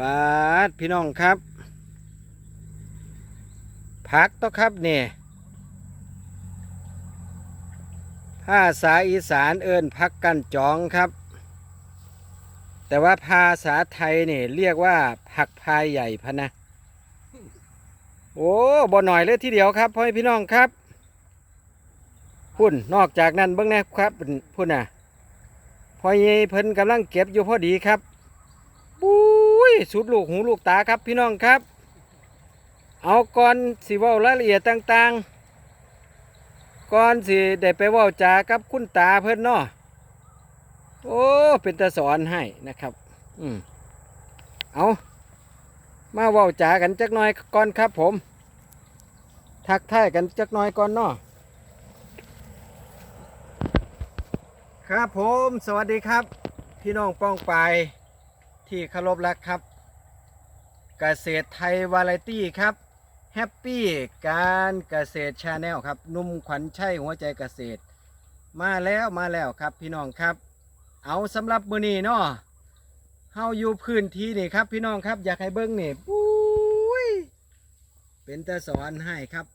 ปาดพี่น้องครับ พักต่อครับเนี่ยภาษาอีสานเอิ้นพักกันจองครับ แต่ว่าภาษาไทยเนี่ยเรียกว่าผักพายใหญ่พะนะ โอ้บ่หน่อยเลยทีเดียวครับพ่อแม่พี่น้องครับพุ่นนอกจากนั้นเบิ้งนะครับพุ่นน่ะพ่อเยเพิ่นกำลังเก็บอยู่พอดีครับปุ้ ยสุดลูกหูลูกตาครับพี่น้องครับ เอาก่อนสิว้ารายละเอียดต่างๆ ก่อนสิได้ไปว้าจากับคุณตาเพิ่อนเนาะโอ้ เป็นตาสอนให้นะครับ อืมเอามาว้าจากันจักหน่อยก่อนครับผม ทักทายกันจักหน่อยก่อนเนาะครับผม สวัสดีครับ พี่น้องป้องไป ที่เคารพรักครับ เกษตรไทยวาไรตี้ครับแฮปปี้การเกษตรชาแนลครับนุ่มขวัญชัยหัวใจเกษตร มาแล้วมาแล้วครับพี่น้องครับ เอาสำหรับมือนี้เนาะเฮาอยู่พื้นที่นี่ครับ พี่น้องครับอยากให้เบิ้งนี่ปุ้ยเป็นตาสอนให้ครับ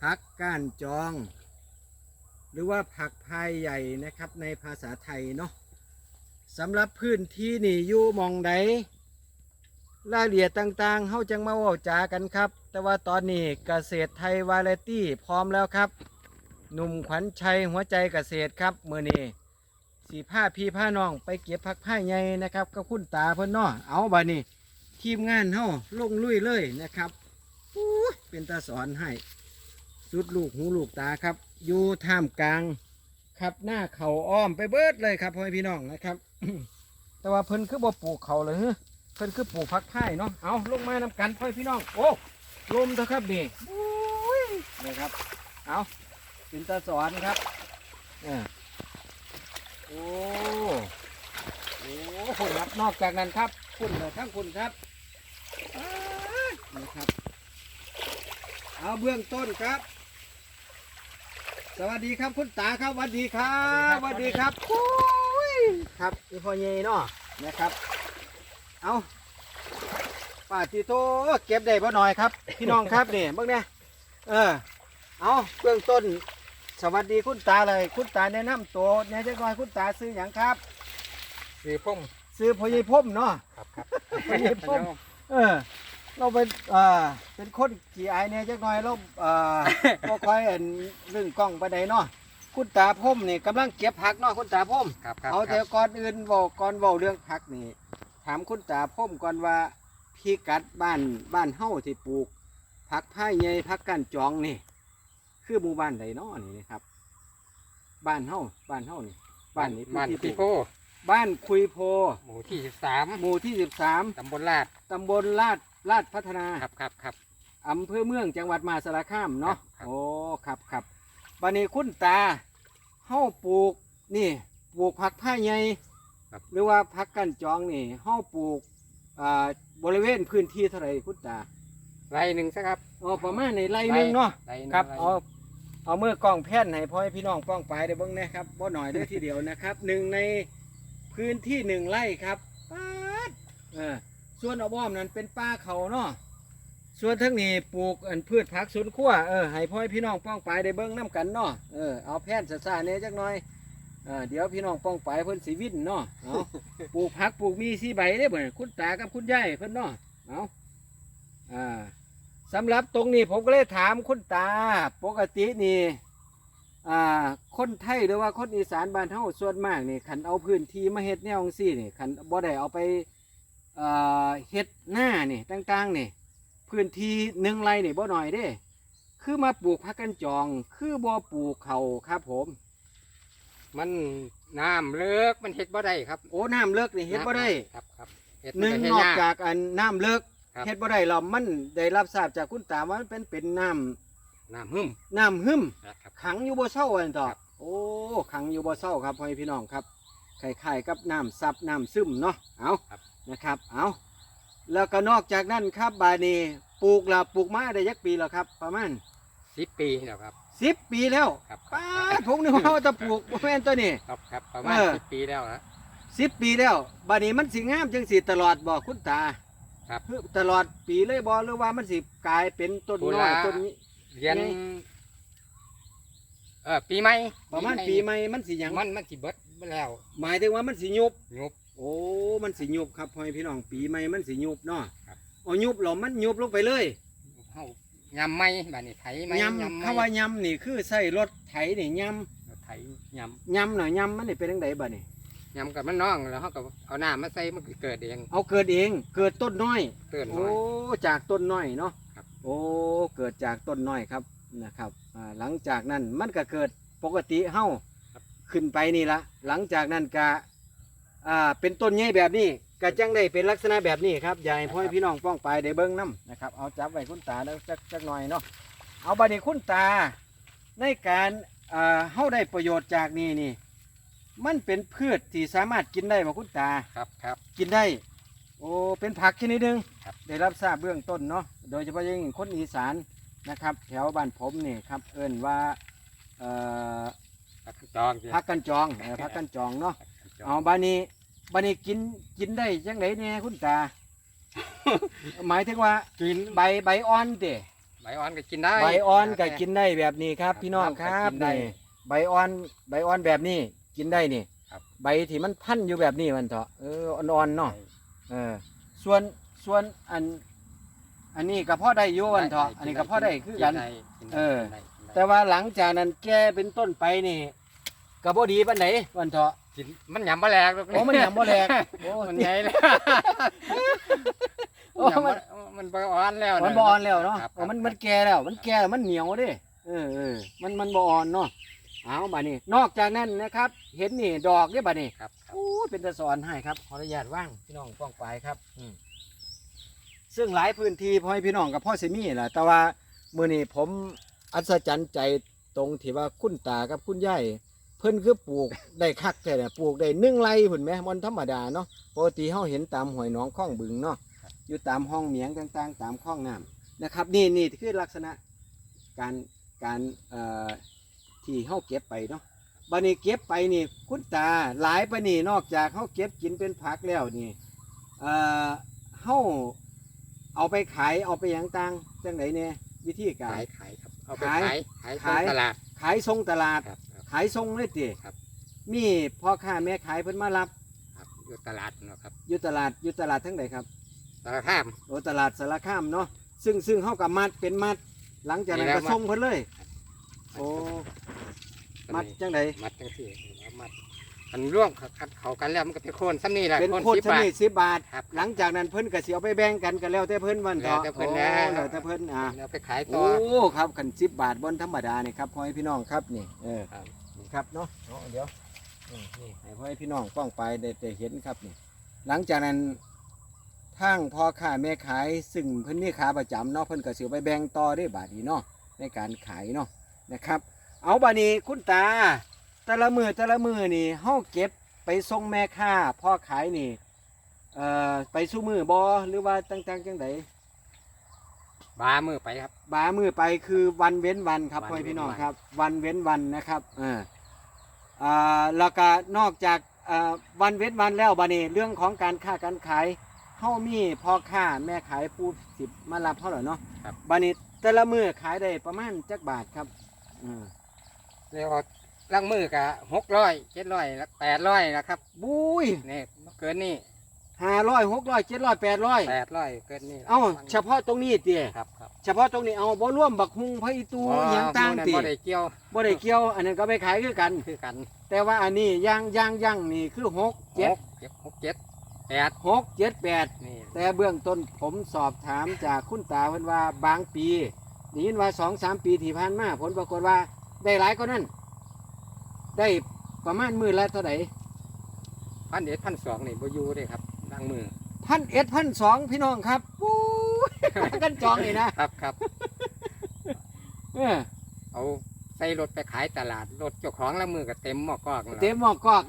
พักก้านจอง หรือว่าผักพายใหญ่นะครับในภาษาไทยเนาะ สำหรับพื้นที่นี่อยู่มองใดรายละเอียดต่างๆ เฮาจังมาเว่าจากันครับ แต่ว่าตอนนี้เกษตรไทยวาไรตี้พร้อมแล้วครับ หนุ่มขวัญชัยหัวใจเกษตรครับมือนี้สีผ้าพี่ผ้าน้องไปเก็บผักผ้าใหญ่นะครับก็คุณตาเพิ่นนาะเอาบานี้ทีมงานเฮาลงลุยเลยนะครับเป็นตาสอนให้สุดลูกหูลูกตาครับ อยู่ท่ามกลาง ครับหน้าเขาอ้อมไปเบิดเลยครับพ่อพี่น้องนะครับ แต่ว่าเพิ่นคือบ่ปลูกเขาเลยเพิ่นคือปลูกพักไผ่เนาะเอาลงมานำกันพ่อพี่น้องโอ้ลมเถอะครับนี่โอ้ยนี่ครับเอาเป็นตาสอนครับเออโอ้โอ้คุณครับนอกจากนั้นครับคุณเลยทั้งคุณครับนี่ครับเอาเบื้องต้นครับ สวัสดีครับคุณตาครับสวัสดีครับสวัสดีครับโอ้ย ครับอีพ่อเยเนาะนะครับ เอาป้าติโตเก็บได้บ่หน่อยครับ พี่น้องครับนี่เบิ่งเนี่ยเออ เอาเบื้องต้น สวัสดีคุณตาเลย คุณตาแนะนำตัวเนี่ยจะน้อยคุณตาซื้ออย่างครับ สีพงซื้อพ่อเยพ่มเนาะครับครับพ่อเยพ่มเออ เราเป็นอ่าเป็นคนขี่อายเนี่ยจักหน่อยเราอ่าบ่ค่อยเห็นเรื่องกล้องไปไหนใดเนาะ คุณตาพ่มนี่กำลังเก็บผักเนาะคุณตาพ่มครับครับเอาแต่ก่อนอื่นบอกก่อนเว้าเรื่องผักนี่ถามคุณตาพ่มก่อนว่าพี่กัดบ้านบ้านเฮาที่ปลูกผักผ้าใหญ่ผักกันจองนี่ คือหมู่บ้านใดเนาะนี่นะครับ บ้านเฮาบ้านเฮานี่บ้านนี้บ้านที่ปพี่ลูกโพบ้านคุยโพ หมู่ที่สิบสามหมู่ที่สิบสามตำบลลาดตำบลลาดลาดพัฒนาครับครับครับอำเภอเมืองจังหวัดมหาสารคามเนาะครับโอ้ครับครับ บันนี้คุณตาเฮาปลูกนี่ปลูกผักผ้าใหญ่ครับ หรือว่าผักกันจองนี่เฮาปลูกอ่าบริเวณพื้นที่เท่าไหร่คุณตาไรหนึ่งสักครับอ๋อประมาณในไร่หนึงเนาะไร่หนึ่งครับไร่หนึ่งเอา เอาเมื่อกล้องแผ่นให้พ่อให้พี่น้องป้องไปได้เบ้างนะครับบ่หน่อยเด้อทีเดียวนะครับหนึ่งในพื้นที่หนึ่งไร่ครับป๊าดเออส่วนอ้อมๆนั้นเป็นป่าเขาเนาะ ส่วนทั้งนี้ปลูกอันพืชผักสวนครัวเออให้พ่อพี่น้องป้องไปได้เบิ้งน้กันเนาะเออเอาแผ่นซาๆเนี่ยจักหน่อยเออเดี๋ยวพี่น้องป้องไปเพิ่นสีวินเนาะเอาปลูกผักปลูกมีสีใบได้บ่เนี่ยคุณตากับคุณยายเพิ่นเนาะเอาอ่าสำหรับตรงนี้ผมก็เลยถามคุณตาปกตินี่อ่าคนไทยหรือว่าคนอีสานบ้านเฮาส่วนมากนี่คันเอาพื้นที่มาเฮ็ดแนวจังซี่นี่คันบ่ได้เอาไปเอ่อเฮ็ดหน้านี่ต่างๆนี่ พื้นที่หนึ่งไร่นี่บ่หน่อยเด้ คือมาปลูกพักกันจอง คือบ่ปลูกเขาครับผม มันน้ำเลิกมันเฮ็ดบ่ได้ครับโอ้น้ำเลิกนี่เฮ็ดบ่ได้ครับครับเฮ็ดหนึ่งบ่นได้อกยากจากอันน้ำเลิกครับ เฮ็ดบ่ได้เรามันได้รับทราบจากคุณตาว่ามันเป็นเป็นน้น้ำหึมำน้ำหึม นะครับ ขังอยู่บ่เศร้าอันต่อครับ โอ้ ขังอยู่บ่เศร้าครับพ่อแม่พี่น้องครับคล้ายๆกับน้ำซับน้ำซึมเนาะ เอานะครับ เอา แล้วก็นอกจากนั้นครับบาดนี้ปลูกละปลูกมาได้ยักปีแล้วครับ ประมาณสิบปีแล้วครับ สิบปีแล้วครับป้าดผมนึกว่าจะปลูกบ่แม่นตัวนี้ ครับครับประมาณเออ สิบปีแล้วนะ สิบปีแล้วบัดนี้มันสิงามจังสิตลอดบ่คุณตาครับคือตลอดปีเลยบ่หรือว่ามันสิกลายเป็นต้นน้อยต้นนี้ เรียน ไง เออปีใหม่ประมาณปีใหม่มันสิหยังมันมันสิเบิดไปแล้ว หมายถึงว่ามันสิยุบยุบ โอ้มันสิยุบครับพ่อแม่พี่น้องปีใหม่มันสิยุบเนาะครับ เอายุบเหรอมันยุบลงไปเลยเฮายำไม่บัดนี้ไถไม่ยำไม่คำว่ายำนี่คือใส่รถไถนี่ยไถยำยำเนาะยำมันนี่เป็นจังไดบัดนี่ำยำกับมันน้องแล้วเขาก็เอาน้ำมาใส่มันก็เกิดเองเอาเกิดเองเกิดต้นน้อยเกิดน้โอ้อย จากต้นน้อยเนาะครับ โอ้เกิดจากต้นน้อยครับนะครับอ่าหลังจากนั้นมันก็เกิดปกติเฮาขึ้นไปนี่ละหลังจากนั้นก็ อ่าเป็นต้นใหญ่แบบนี้ก็จังได้เป็นลักษณะแบบนี้ครับอยากให้พ่อแม่พี่น้องป้องไปได้เบิ้งน้ำนะครับเอาจับไว้คุณตาแล้วจักจักหน่อยเนาะเอาบัดนี้คุณตา ในการอ่าเฮาได้ประโยชน์จากนี่นี่ มันเป็นพืชที่สามารถกินได้บ่คุณตา ครับครับกินได้ โอ้เป็นผักชนิดหนึงครับได้รับทราบเบื้องต้นเนาะโดยเฉพาะอยังยิ่งคนอีสานนะครับ แถวบ้านผมนี่ครับเอิ้นว่าเอ่อผักจองสิผักกันจองเออผักกันจองเนาะผักจอง เอาบานี้ บานี้กินกินได้จังไดเนี่ยคุณตา หมายถึงว่ากินใบใบอ่อนเด้ใบอ่อนก็กินได้ใบอ่อนก็กินได้แบบนี้ครับ พี่น้องคครัรับบกินได้นี่ใบอ่อนใบอ่อนแบบนี้กินได้นี่ครับใบที่มันพันอยู่แบบนี้มันเถอะเอออ่อนๆเนาะเออส่วนส่วนอัน อันนี้ก็พอได้อยู่วันเถอะอันนี้ก็พอได้คือกันได้กินได้เออกินได้กินได้แต่ว่าหลังจากนั้นแก่เป็นต้นไปนี่ก็บ่ดีปานไหนวันเถอะ กินมันหยำบ่แหลกโอ้ มันหยังบ่แหลกโอ้มันใหญ่เลยโอ้หยำมัมันนมันบ่อ่อนแล้วมันบ่อ่อนแล้วเนาะครับโอ้มันมันแก่แล้ว มันแก่แล้วมันเหนียวเด้เออเออมันมันบ่อ่อนเนาะเอาบัดนี้ นอกจากนั้นนะครับ เห็นนี่ดอกเด้บัดนี้ครับครับ โอ้ยเป็นตะสอนให้ครับขออนุญาตว่างพี่น้องป้องปลายครับอืมซึ่งหลายพื้นที่พ่อให้พี่น้องกับพ่อสิมีแหละแต่ว่ามื้อนี้ผมอัศจรรย์ใจตรงที่ว่าคุณตากับคุณยายเพิ่นคือปลูกได้คักแท้เนี่ยปลูกได้หนึ่งไร่พุ่นแหมมันธรรมดาเนาะปกติเฮาเห็นตามห้วยหนองคลองบึงเนาะอยู่ตามห้องเหมียงต่างๆ ตามคลองน้ำนะครับ นี่นี่คือลักษณะการการเอ่อที่เฮาเก็บไปเนาะบันนี้เก็บไปนี่คุณตาหลายปะนี่นอกจากเขาเก็บกินเป็นผักแล้วนี่เอ่อเขาเอาไปขายเอาไปหยังตังจังไหนเนี่ยวิธีกาขารยขายครับเอาไปขายขายขายขายตลาดขายทรงตลาดครับครับขายทรงเลยติครับ มีพ่อค้าแม่ขายเพิ่นมารับครับอยู่ตลาดเนาะครับอยู่ตลาดอยู่ตลาดทั้งไหนครับตลาดข้าม โอ้ตลาดสารคามเนาะซึ่งซึ่งเขากับมัดเป็นมัด หลังจากนั้นนี่แล้ก็วมัด ส่งเพิ่นเลย โอ้มัดจังไหนมัดจังสี่แล้วมัดมันร่วงขัดเขากันแล้วมันก็เป็นโคนซ้ำนี่แหละเป็นโคนโคตรสิบชบาทนิดสิบบาท ครับ หลังจากนั้นเพิ่นก็สิเอาไปแบ่งกันกันแล้วแต่เพิ่นวันเถาะแล้วแต่เพิ่นโอ้แล้วแล้วแต่เพิ่นอ่าแล้วไปขายต่โอ้อครับขันสิบบาทบนธรรมดานี่ครับพ่อให้พี่น้องครับนี่เออครับนี่ ครับเนาะเอาเดี๋ยวอืมนี่ให้พ่อให้พี่น้องป้องไปได้ได้เห็นครับนี่หลังจากนั้นทางพ่อค้าแม่ขายซึ่งเพิ่นมีขาประจำเนาะเพิ่นก็สิเอาไปแบ่งต่อได้บาทนี้เนาะในการขายเนาะนะครับ เอาบานี้คุณตา แต่ละมือแต่ละมือนี่เฮาเก็บไปส่งแม่ค้าพ่อขายนี่เอ่อไปสู้มือบอหรือว่าต่างๆจังไดบามือไปครับ บามือไปคือวันเว้นวันครับวันพ่อเว้นพี่น้องวัน ครับ วันเว้นวันนะครับอ่าอ่า แล้วก็นอกจากอ่าวันเว้นวันแล้วบานี้เรื่องของการค้าการขายเฮามีพ่อค้าแม่ขายผู้สิบมารับเท่าไหร่เนาะครับ บานี้แต่ละมือขายได้ประมาณจักบาทครับอืมเรียกว่าล่างมือกะหกร้อยเจ็ดร้อยแล้วแปดร้อยนะครับบุ้ยนี่เกินนี่ห้าร้อยหกร้อยเจ็ดร้อยแปดร้อยแปดร้อยเกินนี่เอ้าเฉพาะตรงนี้เตี๋ยครับครับ เฉพาะตรงนี้เอาบ่ร่วมบักฮุงพระอีตูอหย่างต่างบ่ติบ่ได้เกี่ยวบ่ได้เกี่ยว อันนั้นก็ไปขายคือกันคือกัน แต่ว่าอันนี้ย่างย่างย่างนี่คือหกหเจ็ดกเจ็ดหกเจ็ดแปดหกเจ็ดแปดนี่แต่เบื้องต้นผมสอบถามจากคุณตาเพิ่นว่าบางปีได้ยินว่าสองสามปีที่ผ่านมาผลปรากฏว่าได้หลายก็นั่นได้ประมาณมือละเท่าไหร่พันเอ็ดพันสองนี่บ่อยู่เลยครับล่างมือพันเอ็ดพันสองพี่น้องครับปู๊ย กันจองนี่นะครับครับ เออเอาใส่รถไปขายตลาด รถเจ้าของล่างมือก็เต็มหม้อกอกนั่นล่ะเต็มหมอกกอก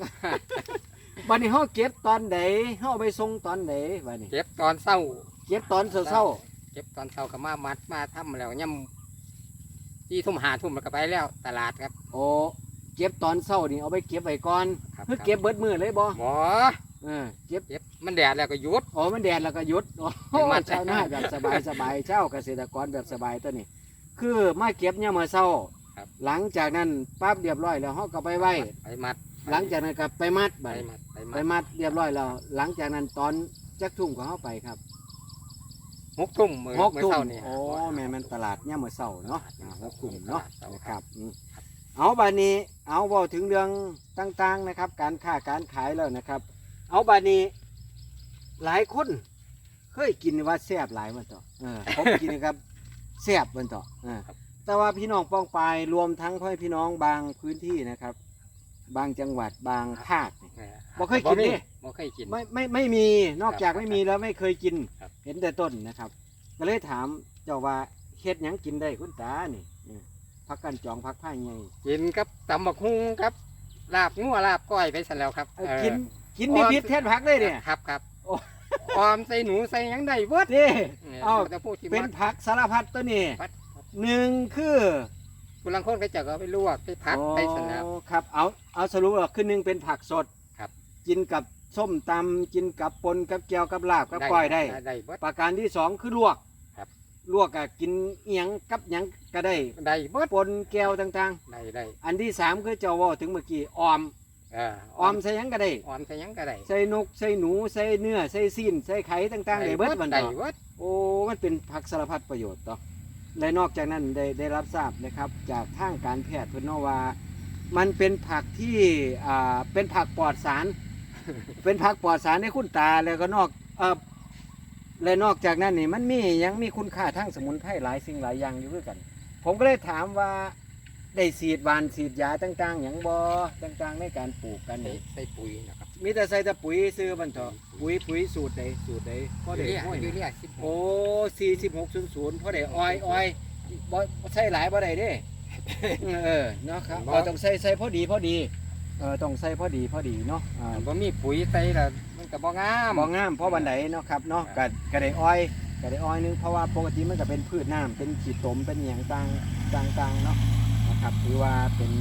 บัดนี้เฮาเก็บตอนไหนเฮาเอาไปส่งตอนไหนบัดนี้ เก็บตอนเศร้า เก็บตอนเช้าเก็บตอนเช้าก็มามัดมาทำแล้วย่ำที่ทุ่มหาทุ่มแล้วก็ไปแล้วตลาดครับ ๆโอ้เก็บตอนเช้านี่เอาไปเก็บไว้ก่อนครับคือเก็บเบิดมือเลยบ่หมอเออเก็บเจ็บ มันแดดแล้วก็หยุด อ๋อมันแดดแล้วก็หยุดโอ้เป็นมัดชาวนาแบบสบายสบายเจ้าเกษตรกรแบบสบายตัวนี้ คือมาเก็บเนี่ยามมาเช้า ครับ หลังจากนั้นปั๊บเรียบร้อยแล้วเฮาก็ไปไว้ ไปมัดหลังจากนั้นก็ไปมัดไปบัดมัดไปไปมัดมัดเรียบร้อยแล้ว หลังจากนั้นตอนจักทุ่มของเฮาไปครับหกทุ่มมือหกมื้อทุ่มเช้านี่โอ้แม่นมันตลาดเนี่ยามมื้อเช้าเนาะอ่าหกทุ่มเนาะตลดนะคครัรับบอืมเอาบัดนี้เอาเว้าถึงเรื่องต่างๆนะครับ การค้าการขายแล้วนะครับ เอาบัดนี้ หลายคน เคยกินว่าแซ่บหลายมันต่อเออผมกินนะครับแซ่บมันต่อเออแต่ว่าพี่น้องป้องปายรวมทั้งพ่อพี่น้องบางพื้นที่นะครับ บางจังหวัดบางภาคนี่เออบ่เคยกินมีนี่ บ่เคยกิน ไม่ไม่ไม่มีนอกจากครับไม่มีแล้วไม่เคยกิน ครับ เห็นแต่ต้นนะครับ ก็เลยถามเจ้าว่าเฮ็ดหยังกินได้คุณตานี่เออพักกันจองพักผ้าไงกินกับตำบักฮุงครับลาบงัวลาบก้อยไปซะแล้วครับเออเออกินกินมีพิษแทนผักเลยเนี่ย ครับครับโอ้ออมใส่หนูใส่หยังได้เบิดนี่เนี่ยเอ้าจะพูดที่เป็นมักผักสารพัดตัวนี้พัดหนึ่งคือคุณลังคนก็จะเอาไปลวกไปพักไปซะแล้วโอ้ครับเอาเอาสรุปว่าคือหนึ่งเป็นผักสดครับ กินกับส้มตำกินกับปนกับแก้วกับลาบกับก้อยได้ ได้เบิด ประการที่สองคือลวกครับ ลวกอะกินเอียงกับหยังก็ได้ได้เบิดปนแก้วต่างได้ได้ๆ อันที่สามคือเจ้าเว่าถึงเมื่อกี้ออมเออออมใส่หยังก็ได้ ออมใส่หยังก็ได้ใส่นกใส่หนูใส่เนื้อใส่ซีนใส่ไข่ต่างๆได้เบิดมันได้เนาะเบิดโอ้มันเป็นผักสารพัดประโยชน์ต่อและนอกจากนั้นได้ได้รับทราบนะครับ จากทางการแพทย์เพิ่นเนาะว่า มันเป็นผักที่อ่าเป็นผักปลอดสาร เป็นผักปลอดสารในคุณตาแล้วก็นอกเออและนอกจากนั้นนี่มันมียังมีคุณค่าทางสมุนไพรหลายสิ่งหลายอย่างอยู่ด้วยกัน ผมก็เลยถามว่า ได้ฉีดหวานฉีดยาต่างๆอย่างบอต่างๆในการปลูกกันใส่นี่ใส่ปุ๋ยนะครับมีแต่ใส่แต่ปุ๋ยซื้อบันเถอะปุ๋ยปุ๋ยสูตรใดสูตรใดพอได้ยูเรียห้วยยูนะเรียสิบหโอ้กสี่สิบหกศูนย์ศูนย์พอได้อ้อยอ้อยบ่บ่ใส่หลายบ่ได้เด้เออเนาะครับเอาต้องใส่ใส่พอดีพอดีเออต้องใส่พอดีพอดีเนาะอ่าบ่มีปุ๋ยใส่แล้วมันก็บ่งามบ่งามเพราะวันไหนเนาะครับเนาะก็ก็ได้อ้อยก็ได้อ้อยนึงเพราะว่าปกติมันก็เป็นพืชน้ำเป็นขีดตมเป็นอหย่างต่างต่างๆเนาะ นะครับถือว่าเป็น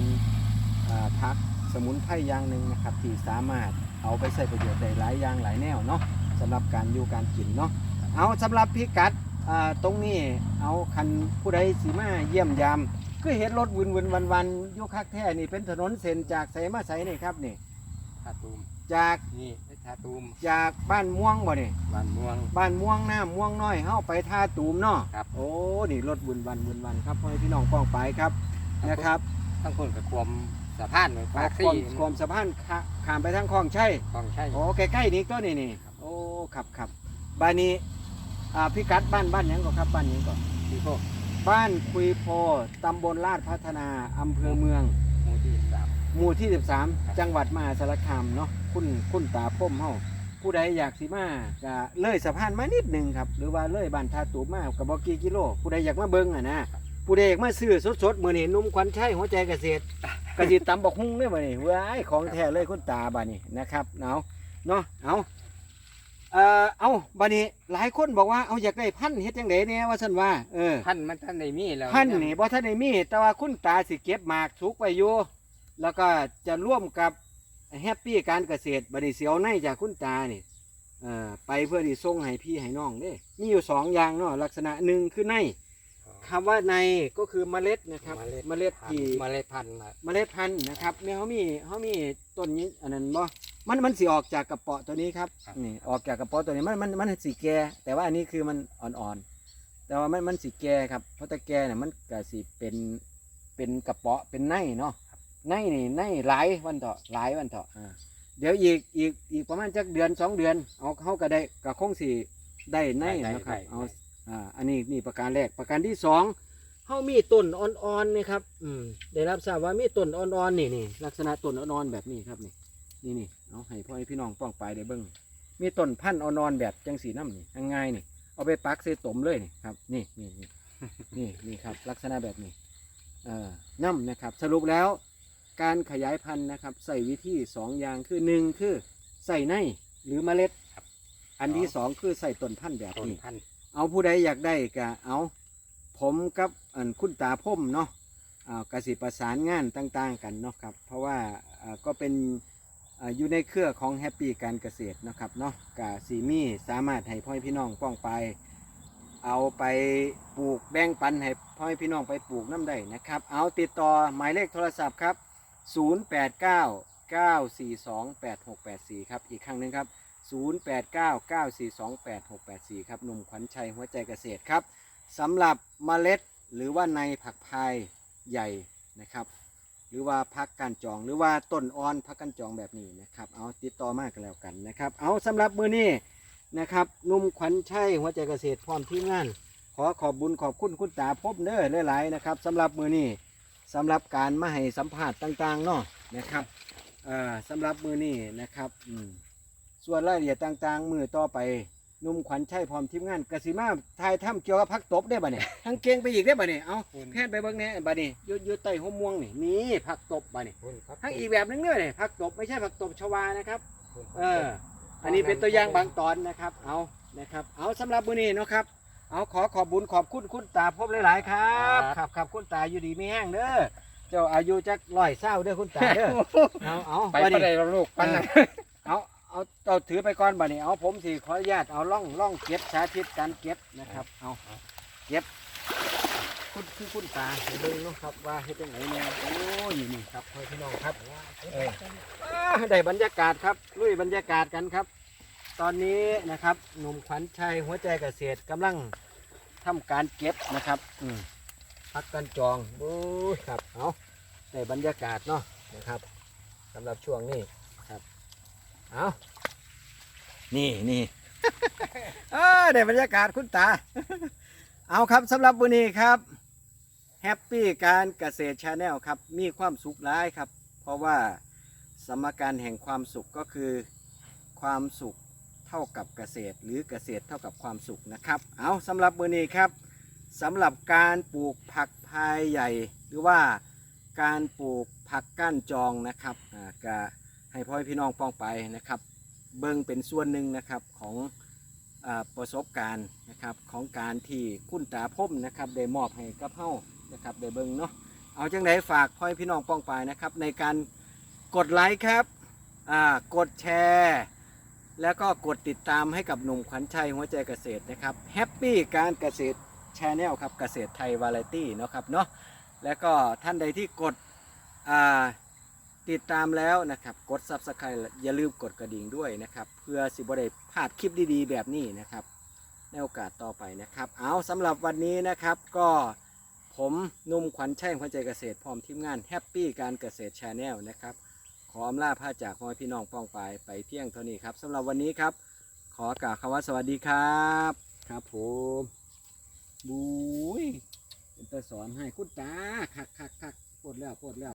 อ่าพักสมุนไพรอย่างหนึ่งนะครับที่สามารถเอาไปใช้ประโยชน์ได้หลายอย่างหลายแนวเนาะสำหรับการอยู่การกินเนาะเอาสำหรับพิกัดอ่าตรงนี้เอาคันผู้ใดสีมาเยี่ยมยามคือเห็นรถวินวินวันวันๆอยู่คักแท้นี่เป็นถนนเส้นจากไสมาไสนี่ครับนี่ทาตูมจากนี่ไอ้ทาตูมจากบ้านม่วงบ่นี่บ้านม่วงบ้านม่วงน้ำม่วงน้อยเฮาไปท่าตูมเนาะครับโอ้นี่รถบุญวันบุญวันครับพ่อแม่พี่น้องป้องไปครับ นะครับทั้งคนกับความสะพานปากคซี่วามความสะพานข้าข้ามไปทางคลองใช่ของใช่โอ้ใกล้ๆนี้ก็นี่นี่โอ้ครับครับบ้านนี้อ่าพี่กัดบ้านบ้านหยังก็ครับบ้านหยังก็ที่พวกบ้านคุยโพตำบลลาดพัฒนาอำเภอเมืองหมู่ที่สามหมู่ที่ครับ13 จังหวัดมหาสารคามเนาะคุณคุณตาพ่มเฮาผู้ใดอยากสิมาก็เลยสะพานมานิดหนึงครับ หรือว่าเลยบ้านท่าตูมมาก็บ่กี่กิโล ผู้ใดอยากมาเบิ่งอะนะ ผู้ใดอยากมาซื้อสดๆมื้อนี้หนุ่มควันชัยหัวใจเกษตรกสิตำบักหุ่งเด้อมื้อนี้ว้ายของแท้เลยคุณตาบัดนี้นะครับเนาะเนาะเอาเอ่อเอาบัดนี้หลายคนบอกว่าเอาอยากได้พันธุ์เฮ็ดจังไดเนี่ยว่าซั่นว่าเออพันธุ์มันท่านในมีแล้วพันธุ์นี่บ่ทันได้มี แต่ว่าคุณตาสิเก็บหมากสุกไว้อยู่แล้วก็จะร่วมกับแฮปปี้การเกษตรบัดนี้เสียวในจากคุณตานี่เอ่อไปเพื่อที่ส่งให้พี่ให้น้องเด้มีอยู่สองอย่างเนาะลักษณะหนึ่งคือใน คำว่าในก็คือเมล็ดนะครับเมล็ดที่เมล็ดพันธุ์น่ะเมล็ดพันธุ์นะครับเนี่ยเขามีเขามีต้นนี้อันนั้นบ่มันมันสิออกจากกระเปาะตัวนี้ครับนี่ออกจากกระเปาะตัวนี้มันมันมันสีแก่แต่ว่าอันนี้คือมันอ่อนๆแต่ว่ามันมันสีแก่ครับเพราะแต่แก่เนี่ยมันก็สิเป็นเป็นกระเปาะเป็นในเนาะในนี่ในหลายวันเถาะหลายวันเถาะอ่าเดี๋ยวอีกอีกอีกประมาณจักเดือนสองเดือน เอาเขาก็ได้ก็คงสิได้ในนะครับเอา อ่าอันนี้นี่ประการแรกประการที่สองเขามีต้นอ่อนๆนี่ครับอืมได้รับทราบว่ามีต้นอ่อนๆนี่นี่ลักษณะต้นอ่อนๆแบบนี้ครับนี่นี่นี่เอาให้พ่อให้พี่น้องป้องไปได้เบิ้งมีต้นพันธุ์อ่อนๆแบบจังสีน้ำนี่ง่ายๆนี่เอาไปปักใส่ตมเลยนี่ครับนี่นี่นี่นี่นี่ครับลักษณะแบบนี้เอ่อน้ำนะครับ สรุปแล้ว การขยายพันธุ์นะครับใส่วิธีสองอย่างคือหนึ่งคือใส่ในหรือเมล็ด อันที่สองคือใส่ต้นพันธุ์แบบต้นนี้ พันธุ์ เอาผู้ใดอยากได้ก็เอาผมกับอันคุณตาพ่มเนาะอ่ากสิประสานงานต่างๆกันเนาะครับเพราะว่าก็เป็นอยู่ในเครือของแฮปปี้การเกษตรนะครับเนาะกาสีมี่สามารถให้พ่อพี่น้องป้องไป เอาไปปลูกแบ่งปันให้พ่อพี่น้องไปปลูกน้ำได้นะครับ เอาติดต่อหมายเลขโทรศัพท์ครับ 089 942 8684 ครับ อีกครั้งหนึ่งครับ 089 942 8684 ครับหนุ่มขวัญชัยหัวใจเกษตรครับสำหรับเมล็ดหรือว่าในผักพายใหญ่นะครับ หรือว่าพักการจองหรือว่าต้นอ่อนพักการจองแบบนี้นะครับ เอาติดต่อมากกันแล้วกันนะครับ เอาสำหรับมือนี้นะครับหนุ่มขวัญชัยหัวใจเกษตรพร้อมทีมงาน ขอขอบบุญขอบคุณคุณตาพบเด้อหลายๆนะครับสำหรับมือนี้สำหรับการมาให้สัมภาษณ์ต่างๆเนาะนะครับเอ่อสำหรับมือนี้นะครับอืม ส่วนรายละเอียดต่างๆ มือต่อไปหนุ่มขวัญชัยพร้อมทีมงานกสิมาทายถ้ำเกี่ยวกับพักตบได้บ่เนี่ยทั้งเก่งไปอีกได้บ่เนี่ยเอาแพทย์ไปเบิ่งเนี่ยบ่เนี่ยอยุดยุดไต่หัวม่วงนี่นี่ผักตบบ่เนี่ยคุณครับทั้งอีกแบบหนึงเนี่ยเนี่ยผักตบไม่ใช่ผักตบชวานะครับ เออ อันนี้เป็นตัวอย่างบางตอนนะครับ เอานะครับ เอาสำหรับมื้อนี้เนาะครับ เอาขอขอบบุญขอบคุณคุณตาพบหลาย ๆ ครับครับครับคุณตาอยู่ดีไม่แห้งเด้อเจ้าอายุจักร้อยเศร้าเด้อคุณตาเด้อเอาเอาไปบัดก็นี้ได้ลูกปั้นนะ เอาเอาถือไปก่อนบัดนี้เอาผมสิขออนุญาตเอาล่องล่องเก็บสาธิตการเก็บนะครับ เอาเก็บคุณคือคุณตาเห็นเนาะครับว่าเฮ็ดจังไงเนี่ยโอ้ยนี่ครับพ่อพี่น้องครับเออได้บรรยากาศครับลุยบรรยากาศกันครับ ตอนนี้นะครับหนุ่มขวัญชัยหัวใจเกษตรกำลังทำการเก็บนะครับ อืมพักกันจองโอ้ยครับเอาได้บรรยากาศเนาะนะครับสำหรับช่วงนี้ เอานี่นี่ เออได้บรรยากาศคุณตา เอาครับสำหรับวันนี้ครับแฮปปี้การเกษตรชาแนลครับ มีความสุขร้ายครับ เพราะว่าสมการแห่งความสุขก็คือความสุขเท่ากับเกษตร หรือเกษตรเท่ากับความสุขนะครับ เอาสำหรับมือนี้ครับสำหรับการปลูกผักพายใหญ่ หรือว่าการปลูกผักก้านจองนะครับอ่าก็ ให้พ่อพี่น้องป้องไปนะครับ เบิ่งเป็นส่วนหนึ่งนะครับของอประสบการณ์นะครับของการที่คุณตาพมนะครับได้มอบให้กับเฮานะครับได้เบิ่งเนาะเอาจังไดฝากพ่อพี่น้องป้องไปนะครับ ในการกดไลค์ครับกดแชร์ แล้วก็กดติดตามให้กับหนุ่มขวัญชัยหัวใจเกษตรนะครับแฮปปี้การเกษตรชแนลครับเกษตรไทยวาไรตี้เนาะครับเนาะแล้วก็ท่านใดที่กดอ่า ติดตามแล้วนะครับกด Subscribe อย่าลืมกดกระดิ่งด้วยนะครับ เพื่อสิบได้พลาดคลิปดีๆ แบบนี้นะครับ ในโอกาสต่อไปนะครับ เอาสำหรับวันนี้นะครับก็ผมหนุ่มขวัญชัยหัวใจเกษตรพร้อมทีมงานแฮปปี้การเกษตรชาแนลนะครับ ขออำลาพาจากพ่อแม่พี่น้องป้องไปไปเพียงเท่านี้ครับสำหรับวันนี้ครับ ขอกล่าวคำว่าสวัสดีครับ ครับผมบุยเป็นตัวสอนให้คุณตาคักคักคักปวดแล้วปวดแล้ว